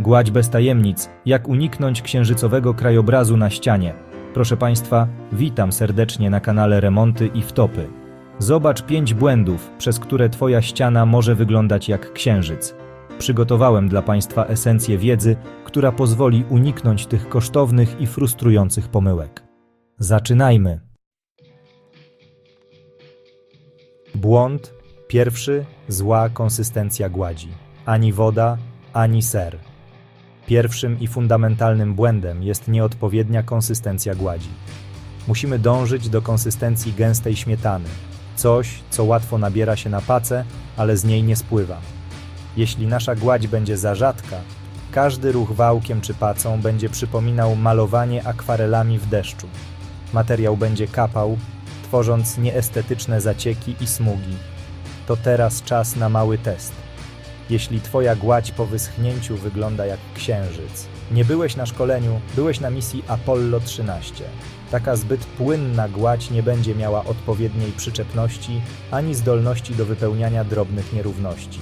Gładź bez tajemnic, jak uniknąć księżycowego krajobrazu na ścianie. Proszę Państwa, witam serdecznie na kanale Remonty i Wtopy. Zobacz pięć błędów, przez które Twoja ściana może wyglądać jak księżyc. Przygotowałem dla Państwa esencję wiedzy, która pozwoli uniknąć tych kosztownych i frustrujących pomyłek. Zaczynajmy. Błąd pierwszy zła konsystencja gładzi. Ani woda, ani ser. Pierwszym i fundamentalnym błędem jest nieodpowiednia konsystencja gładzi. Musimy dążyć do konsystencji gęstej śmietany, coś, co łatwo nabiera się na pacę, ale z niej nie spływa. Jeśli nasza gładź będzie za rzadka, każdy ruch wałkiem czy pacą będzie przypominał malowanie akwarelami w deszczu. Materiał będzie kapał, tworząc nieestetyczne zacieki i smugi. To teraz czas na mały test. Jeśli twoja gładź po wyschnięciu wygląda jak księżyc, nie byłeś na szkoleniu, byłeś na misji Apollo 13. Taka zbyt płynna gładź nie będzie miała odpowiedniej przyczepności ani zdolności do wypełniania drobnych nierówności.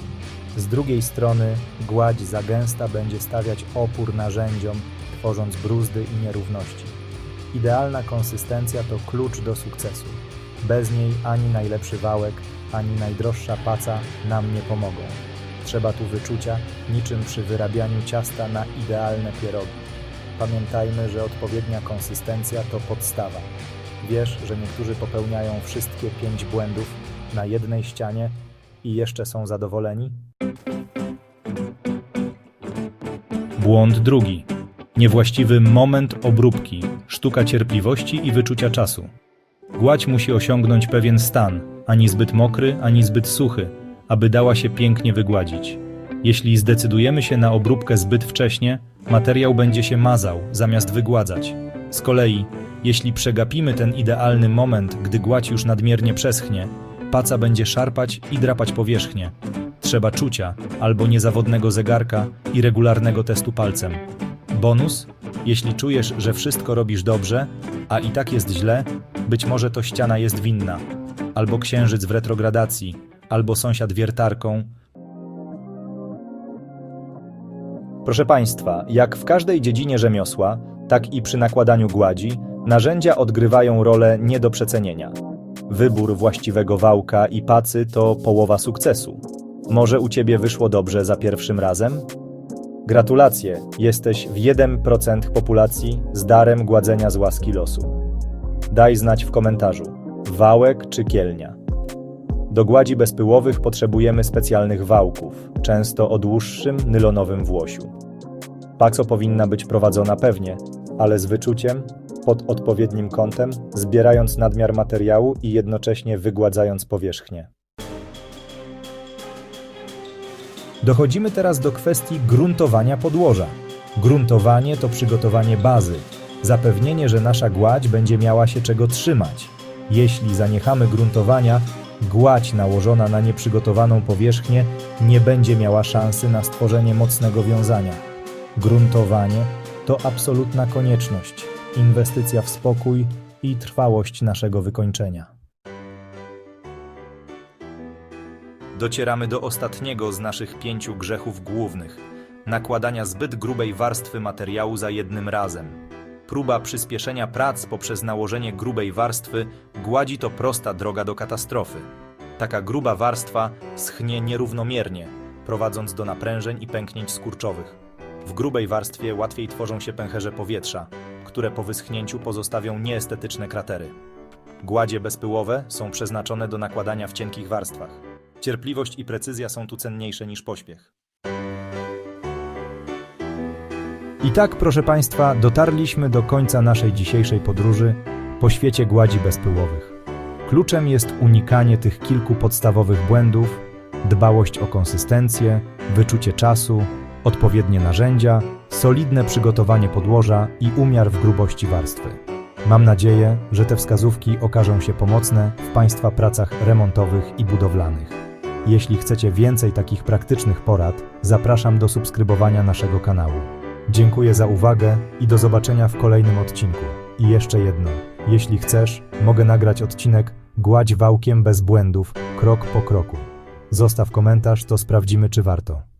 Z drugiej strony gładź za gęsta będzie stawiać opór narzędziom, tworząc bruzdy i nierówności. Idealna konsystencja to klucz do sukcesu. Bez niej ani najlepszy wałek, ani najdroższa paca nam nie pomogą. Trzeba tu wyczucia, niczym przy wyrabianiu ciasta na idealne pierogi. Pamiętajmy, że odpowiednia konsystencja to podstawa. Wiesz, że niektórzy popełniają wszystkie pięć błędów na jednej ścianie i jeszcze są zadowoleni? Błąd drugi. Niewłaściwy moment obróbki, sztuka cierpliwości i wyczucia czasu. Gładź musi osiągnąć pewien stan, ani zbyt mokry, ani zbyt suchy, aby dała się pięknie wygładzić. Jeśli zdecydujemy się na obróbkę zbyt wcześnie, materiał będzie się mazał, zamiast wygładzać. Z kolei, jeśli przegapimy ten idealny moment, gdy gładź już nadmiernie przeschnie, paca będzie szarpać i drapać powierzchnię. Trzeba czucia, albo niezawodnego zegarka i regularnego testu palcem. Bonus? Jeśli czujesz, że wszystko robisz dobrze, a i tak jest źle, być może to ściana jest winna, albo księżyc w retrogradacji, albo sąsiad wiertarką. Proszę Państwa, jak w każdej dziedzinie rzemiosła, tak i przy nakładaniu gładzi, narzędzia odgrywają rolę nie do przecenienia. Wybór właściwego wałka i pacy to połowa sukcesu. Może u Ciebie wyszło dobrze za pierwszym razem? Gratulacje, jesteś w 1% populacji z darem gładzenia z łaski losu. Daj znać w komentarzu, wałek czy kielnia. Do gładzi bezpyłowych potrzebujemy specjalnych wałków, często o dłuższym, nylonowym włosiu. Paco powinna być prowadzona pewnie, ale z wyczuciem, pod odpowiednim kątem, zbierając nadmiar materiału i jednocześnie wygładzając powierzchnię. Dochodzimy teraz do kwestii gruntowania podłoża. Gruntowanie to przygotowanie bazy, zapewnienie, że nasza gładź będzie miała się czego trzymać. Jeśli zaniechamy gruntowania, gładź nałożona na nieprzygotowaną powierzchnię nie będzie miała szansy na stworzenie mocnego wiązania. Gruntowanie to absolutna konieczność, inwestycja w spokój i trwałość naszego wykończenia. Docieramy do ostatniego z naszych pięciu grzechów głównych nakładania zbyt grubej warstwy materiału za jednym razem. Próba przyspieszenia prac poprzez nałożenie grubej warstwy gładzi to prosta droga do katastrofy. Taka gruba warstwa schnie nierównomiernie, prowadząc do naprężeń i pęknięć skurczowych. W grubej warstwie łatwiej tworzą się pęcherze powietrza, które po wyschnięciu pozostawią nieestetyczne kratery. Gładzie bezpyłowe są przeznaczone do nakładania w cienkich warstwach. Cierpliwość i precyzja są tu cenniejsze niż pośpiech. I tak, proszę Państwa, dotarliśmy do końca naszej dzisiejszej podróży po świecie gładzi bezpyłowych. Kluczem jest unikanie tych kilku podstawowych błędów, dbałość o konsystencję, wyczucie czasu, odpowiednie narzędzia, solidne przygotowanie podłoża i umiar w grubości warstwy. Mam nadzieję, że te wskazówki okażą się pomocne w Państwa pracach remontowych i budowlanych. Jeśli chcecie więcej takich praktycznych porad, zapraszam do subskrybowania naszego kanału. Dziękuję za uwagę i do zobaczenia w kolejnym odcinku. I jeszcze jedno. Jeśli chcesz, mogę nagrać odcinek Gładź wałkiem bez błędów, krok po kroku. Zostaw komentarz, to sprawdzimy, czy warto.